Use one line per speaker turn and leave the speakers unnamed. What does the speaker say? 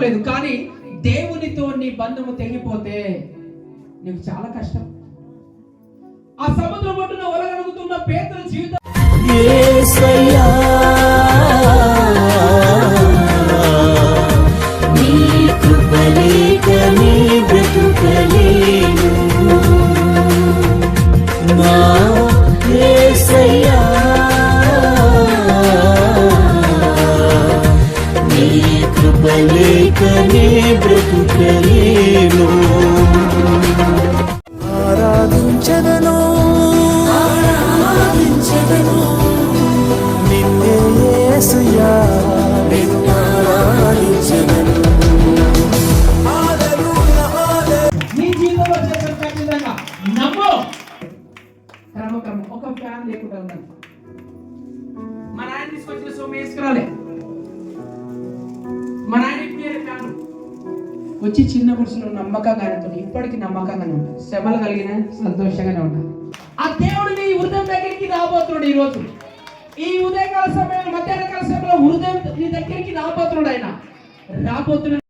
లేదు కానీ దేవునితో నీ బంధము తెగిపోతే నీకు చాలా కష్టం ఆ సముద్రం ఒడ్డున ఒలగలుగుతున్న పేదల జీవితం
Yeah. నీ కృప లేక నీ బ్రతుకలేను. ఆరాధించదను. ఆరాధించదను. నిన్నే
ఖచ్చితంగా నమ్ము. క్రమక్రమం. ఒక ఫ్యాన్ లేకుండా ఉండాలి. మా నాయన తీసుకొచ్చిన సొమ్ము వేసుకురాలే. వచ్చి చిన్న పురుషులు నమ్మకంగానే ఉంటుంది ఇప్పటికీ నమ్మకంగానే ఉంటుంది శ్రమలు కలిగిన సంతోషంగానే ఉంటారు ఆ దేవుడు నీ హృదయం దగ్గరికి రాబోతున్నాడు ఈ రోజు ఈ ఉదయకాల సమయంలో మధ్యాహ్న కాల సమయంలో హృదయం నీ దగ్గరికి రాబోతున్నాడు ఆయన. రాబోతున్నాడు